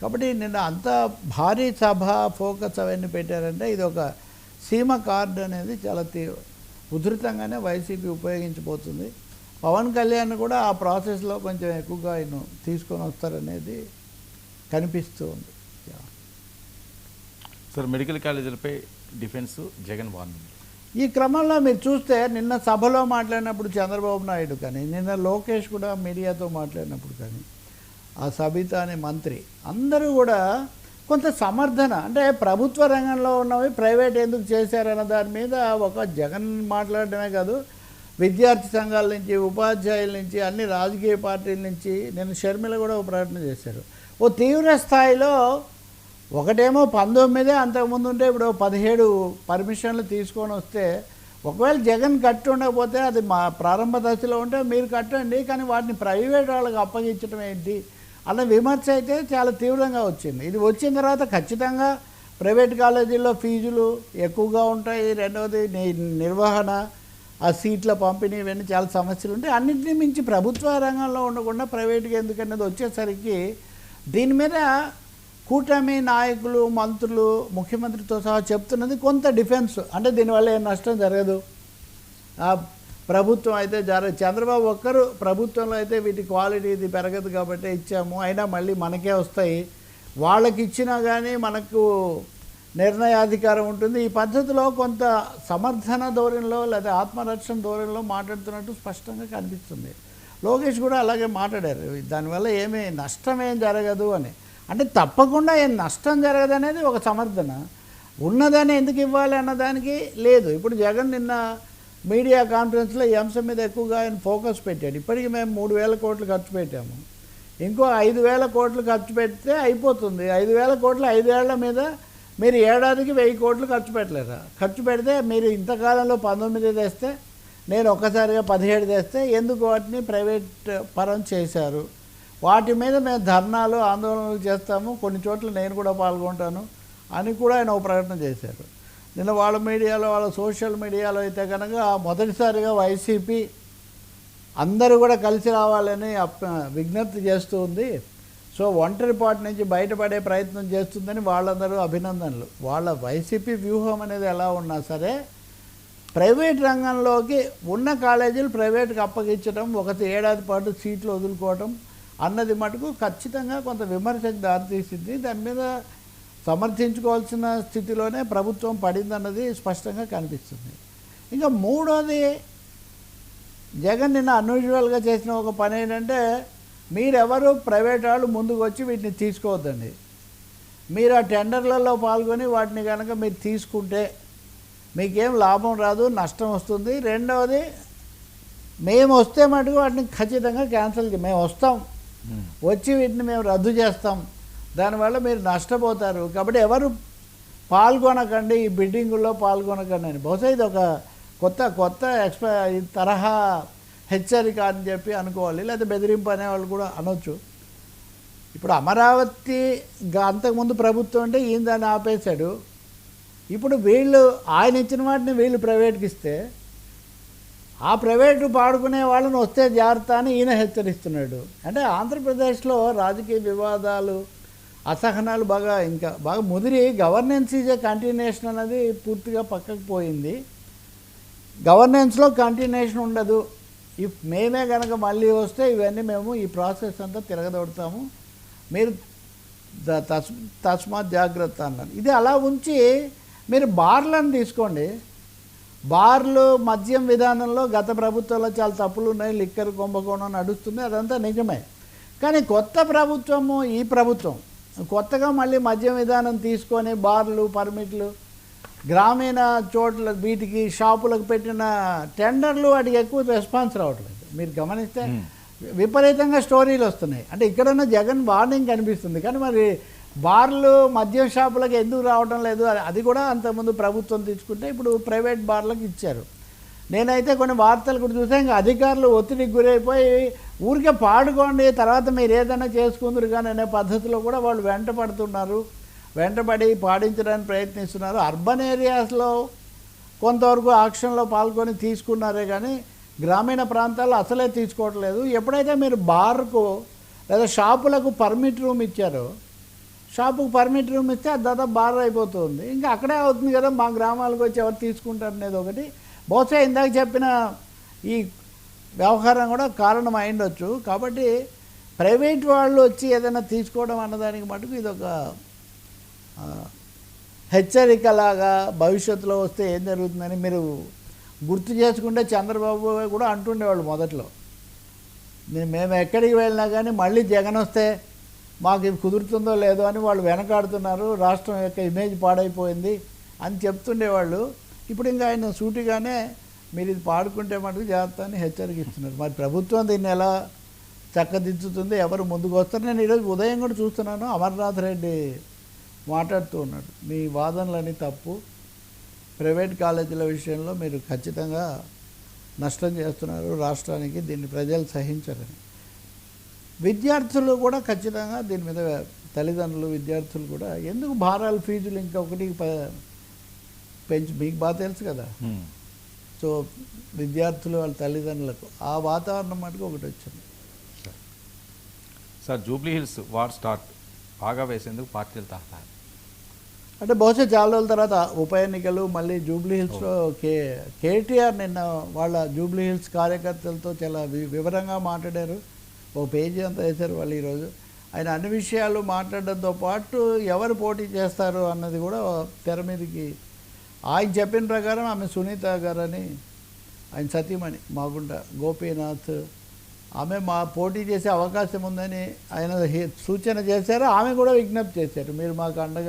కాబట్టి నిన్న అంత భారీ సభ ఫోకస్ అవన్నీ పెట్టారంటే ఇది ఒక సీమ కార్డు అనేది చాలా తీ ఉధృతంగానే వైసీపీ ఉపయోగించబోతుంది. పవన్ కళ్యాణ్ కూడా ఆ ప్రాసెస్లో కొంచెం ఎక్కువగా ఆయన తీసుకొని వస్తారనేది కనిపిస్తూ ఉంది. సార్ మెడికల్ కాలేజీలపై డిఫెన్స్ జగన్ వార్నింగ్. ఈ క్రమంలో మీరు చూస్తే నిన్న సభలో మాట్లాడినప్పుడు చంద్రబాబు నాయుడు కానీ నిన్న లోకేష్ కూడా మీడియాతో మాట్లాడినప్పుడు కానీ ఆ సబిత అనే మంత్రి అందరూ కూడా కొంత సమర్థన. అంటే ప్రభుత్వ రంగంలో ఉన్నవి ప్రైవేట్ ఎందుకు చేశారన్న దాని మీద ఒక జగన్ మాట్లాడడమే కాదు విద్యార్థి సంఘాల నుంచి ఉపాధ్యాయుల నుంచి అన్ని రాజకీయ పార్టీల నుంచి నేను షర్మిల కూడా ఒక ప్రకటన చేశారు. ఓ తీవ్ర స్థాయిలో ఒకటేమో పంతొమ్మిదే అంతకుముందు ఉంటే ఇప్పుడు పదిహేడు పర్మిషన్లు తీసుకొని వస్తే ఒకవేళ జగన్ కట్టి ఉండకపోతే అది మా ప్రారంభ దశలో ఉంటే మీరు కట్టండి కానీ వాటిని ప్రైవేట్ వాళ్ళకి అప్పగించడం ఏంటి? అలా విమర్శ అయితే చాలా తీవ్రంగా వచ్చింది. ఇది వచ్చిన తర్వాత ఖచ్చితంగా ప్రైవేట్ కాలేజీల్లో ఫీజులు ఎక్కువగా ఉంటాయి. రెండవది నిర్వహణ ఆ సీట్ల పంపిణీ ఇవన్నీ చాలా సమస్యలు ఉంటాయి. అన్నింటినీ మించి ప్రభుత్వ రంగంలో ఉండకుండా ప్రైవేట్గా ఎందుకన్నది వచ్చేసరికి దీని మీద కూటమి నాయకులు మంత్రులు ముఖ్యమంత్రితో సహా చెప్తున్నది కొంత డిఫెన్స్. అంటే దీనివల్ల ఏం నష్టం జరగదు. ప్రభుత్వం అయితే జర చంద్రబాబు ఒక్కరు ప్రభుత్వంలో అయితే వీటి క్వాలిటీ ఇది పెరగదు కాబట్టి ఇచ్చాము. అయినా మళ్ళీ మనకే వస్తాయి. వాళ్ళకి ఇచ్చినా కానీ మనకు నిర్ణయాధికారం ఉంటుంది. ఈ పద్ధతిలో కొంత సమర్థన ధోరణిలో లేదా ఆత్మరక్షణ ధోరణిలో మాట్లాడుతున్నట్టు స్పష్టంగా కనిపిస్తుంది. లోకేష్ కూడా అలాగే మాట్లాడారు. దానివల్ల ఏమీ నష్టం ఏం జరగదు అని. అంటే తప్పకుండా ఏం నష్టం జరగదు అనేది ఒక సమర్థన. ఉన్నదాన్ని ఎందుకు ఇవ్వాలి అన్నదానికి లేదు. ఇప్పుడు జగన్ నిన్న మీడియా కాన్ఫరెన్స్లో ఈ అంశం మీద ఎక్కువగా ఆయన ఫోకస్ పెట్టాడు. ఇప్పటికి మేము మూడు వేల కోట్లు ఖర్చు పెట్టాము. ఇంకో ఐదు వేల కోట్లు ఖర్చు పెడితే అయిపోతుంది. ఐదు వేల కోట్లు ఐదేళ్ళ మీద మీరు ఏడాదికి వెయ్యి కోట్లు ఖర్చు పెట్టలేరా ఖర్చు పెడితే మీరు ఇంతకాలంలో పంతొమ్మిది తెస్తే నేను ఒక్కసారిగా పదిహేడు తెస్తే ఎందుకు వాటిని ప్రైవేట్ పరం చేశారు? వాటి మీద మేము ధర్నాలు ఆందోళనలు చేస్తాము. కొన్ని చోట్ల నేను కూడా పాల్గొంటాను అని కూడా ఆయన ఒక ప్రకటన చేశారు. నిన్న వాళ్ళ మీడియాలో వాళ్ళ సోషల్ మీడియాలో అయితే కనుక మొదటిసారిగా వైసీపీ అందరూ కూడా కలిసి రావాలని అప్ విజ్ఞప్తి చేస్తూ ఉంది. సో ఒంటరి పాటు నుంచి బయటపడే ప్రయత్నం చేస్తుందని వాళ్ళందరూ అభినందనలు. వాళ్ళ వైసీపీ వ్యూహం అనేది ఎలా ఉన్నా సరే ప్రైవేట్ రంగంలోకి ఉన్న కాలేజీలు ప్రైవేట్కి అప్పగించడం ఒక ఏడాది పాటు సీట్లు వదులుకోవడం అన్నది మటుకు ఖచ్చితంగా కొంత విమర్శకు దారితీసింది. దాని మీద సమర్థించుకోవాల్సిన స్థితిలోనే ప్రభుత్వం పడిందన్నది స్పష్టంగా కనిపిస్తుంది. ఇంకా మూడోది జగన్ నిన్న అన్యూజువల్గా చేసిన ఒక పని ఏంటంటే మీరెవరు ప్రైవేట్ వాళ్ళు ముందుకు వచ్చి వీటిని తీసుకోవద్దండి. మీరు ఆ టెండర్లలో పాల్గొని వాటిని కనుక మీరు తీసుకుంటే మీకేం లాభం రాదు నష్టం వస్తుంది. రెండవది మేము వస్తే మటుకు వాటిని ఖచ్చితంగా క్యాన్సిల్ చే- మేము. వస్తాం వచ్చి వీటిని మేము రద్దు చేస్తాం. దానివల్ల మీరు నష్టపోతారు. కాబట్టి ఎవరు పాల్గొనకండి ఈ బిడ్డింగుల్లో పాల్గొనకండి అని. బహుశా ఇది ఒక కొత్త కొత్త ఎక్స్ప తరహా హెచ్చరిక అని చెప్పి అనుకోవాలి. లేదా బెదిరింపు అనేవాళ్ళు కూడా అనొచ్చు. ఇప్పుడు అమరావతి అంతకుముందు ప్రభుత్వం అంటే ఈయన దాన్ని ఆపేశాడు. ఇప్పుడు వీళ్ళు ఆయన ఇచ్చిన వాటిని వీళ్ళు ప్రైవేట్కి ఇస్తే ఆ ప్రైవేటు పాడుకునే వాళ్ళని వస్తే జాగ్రత్త అని ఈయన హెచ్చరిస్తున్నాడు. అంటే ఆంధ్రప్రదేశ్లో రాజకీయ వివాదాలు అసహనాలు బాగా ఇంకా బాగా ముదిరి గవర్నెన్స్ ఈజ్ ఏ కంటిన్యూషన్ అనేది పూర్తిగా పక్కకు పోయింది. గవర్నెన్స్లో కంటిన్యూషన్ ఉండదు. ఇఫ్ మేమే కనుక మళ్ళీ వస్తే ఇవన్నీ మేము ఈ ప్రాసెస్ అంతా తిరగదొడతాము. మీరు తస్ తస్మాత్ జాగ్రత్త అన్నారు. ఇది అలా ఉంచి మీరు బార్లను తీసుకోండి. బార్లు మద్యం విధానంలో గత ప్రభుత్వంలో చాలా తప్పులు ఉన్నాయి. లిక్కర్ కుంభకోణం నడుస్తుంది. అదంతా నిజమే. కానీ కొత్త ప్రభుత్వము ఈ ప్రభుత్వం. కొత్తగా మళ్ళీ మద్యం విధానం తీసుకొని బార్లు పర్మిట్లు గ్రామీణ చోట్ల వీటికి షాపులకు పెట్టిన టెండర్లు వాటికి ఎక్కువ రెస్పాన్స్ రావట్లేదు. మీరు గమనిస్తే విపరీతంగా స్టోరీలు వస్తున్నాయి. అంటే ఇక్కడున్న జగన్ వార్నింగ్ కనిపిస్తుంది. కానీ మరి బార్లు మద్యం షాపులకు ఎందుకు రావడం లేదు? అది- అది కూడా అంతకుముందు ప్రభుత్వం తీసుకుంటే ఇప్పుడు ప్రైవేట్ బార్లకు ఇచ్చారు. నేనైతే కొన్ని వార్తలు కూడా చూసా. ఇంకా అధికారులు ఒత్తిడికి గురైపోయి ఊరికే పాడుకోండి తర్వాత మీరు ఏదైనా చేసుకుందరు కానీ అనే పద్ధతిలో కూడా వాళ్ళు వెంట పడుతున్నారు వెంటబడి పాడించడానికి ప్రయత్నిస్తున్నారు. అర్బన్ ఏరియాస్లో కొంతవరకు ఆక్షన్లో పాల్గొని తీసుకున్నారే కానీ గ్రామీణ ప్రాంతాల్లో అసలే తీసుకోవట్లేదు. ఎప్పుడైతే మీరు బార్కు లేదా షాపులకు పర్మిట్ రూమ్ ఇచ్చారో షాపుకు పర్మిట్ రూమ్ ఇస్తే అది దాదాపు బార్ అయిపోతుంది. ఇంకా అక్కడే అవుతుంది కదా మా గ్రామాలకు వచ్చి ఎవరు తీసుకుంటారు అనేది ఒకటి. బహుశా ఇందాక చెప్పిన ఈ వ్యవహారం కూడా కారణం అయిండొచ్చు కాబట్టి ప్రైవేట్ వాళ్ళు వచ్చి ఏదైనా తీసుకోవడం అన్నదానికి మటుకు ఇది ఒక హెచ్చరికలాగా భవిష్యత్తులో వస్తే ఏం జరుగుతుందని మీరు గుర్తు చేసుకుంటే చంద్రబాబు కూడా అంటుండేవాళ్ళు మొదట్లో. మేము ఎక్కడికి వెళ్ళినా కానీ మళ్ళీ జగన్ వస్తే మాకు ఇది కుదురుతుందో లేదో అని వాళ్ళు వెనకాడుతున్నారు. రాష్ట్రం యొక్క ఇమేజ్ పాడైపోయింది అని చెప్తుండేవాళ్ళు. ఇప్పుడు ఇంకా ఆయన సూటిగానే మీరు ఇది పాడుకుంటే మటుకు జాగ్రత్త అని హెచ్చరికిస్తున్నారు మరి ప్రభుత్వం దీన్ని ఎలా చక్కదిద్దుతుంది? ఎవరు ముందుకు వస్తారు? నేను ఈరోజు ఉదయం కూడా చూస్తున్నాను. అమర్నాథ్ రెడ్డి మాట్లాడుతూ ఉన్నాడు. మీ వాదనలని తప్పు. ప్రైవేట్ కాలేజీల విషయంలో మీరు ఖచ్చితంగా నష్టం చేస్తున్నారు. రాష్ట్రానికి దీన్ని ప్రజలు సహించరని. విద్యార్థులు కూడా ఖచ్చితంగా దీని మీద తల్లిదండ్రులు విద్యార్థులు కూడా ఎందుకు భారాలు ఫీజులు ఇంకొకటి ప- పెంచి మీకు బాగా తెలుసు కదా. సో విద్యార్థులు వాళ్ళ తల్లిదండ్రులకు ఆ వాతావరణం మటుకు ఒకటి వచ్చింది. Sir. Jubilee Hills war start బాగా వేసేందుకు పార్టీలు తాహతారు అంటే బహుశా చాలా రోజుల తర్వాత ఉప ఎన్నికలు మళ్ళీ జూబ్లీ హిల్స్లో కే కేటీఆర్ నిన్న వాళ్ళ జూబ్లీ హిల్స్ కార్యకర్తలతో చాలా వివరంగా మాట్లాడారు. ఒక పేజీ అంతా వేశారు వాళ్ళు ఈరోజు. ఆయన అన్ని విషయాలు మాట్లాడడంతో పాటు ఎవరు పోటీ చేస్తారు అన్నది కూడా తెర మీదకి ఆయన చెప్పిన ప్రకారం ఆమె సునీత గారని ఆయన సతీమణి మాగుంట గోపీనాథ్ ఆమె మా పోటీ చేసే అవకాశం ఉందని ఆయన సూచన చేశారు. ఆమె కూడా విజ్ఞప్తి చేశారు. మీరు మాకు అండగా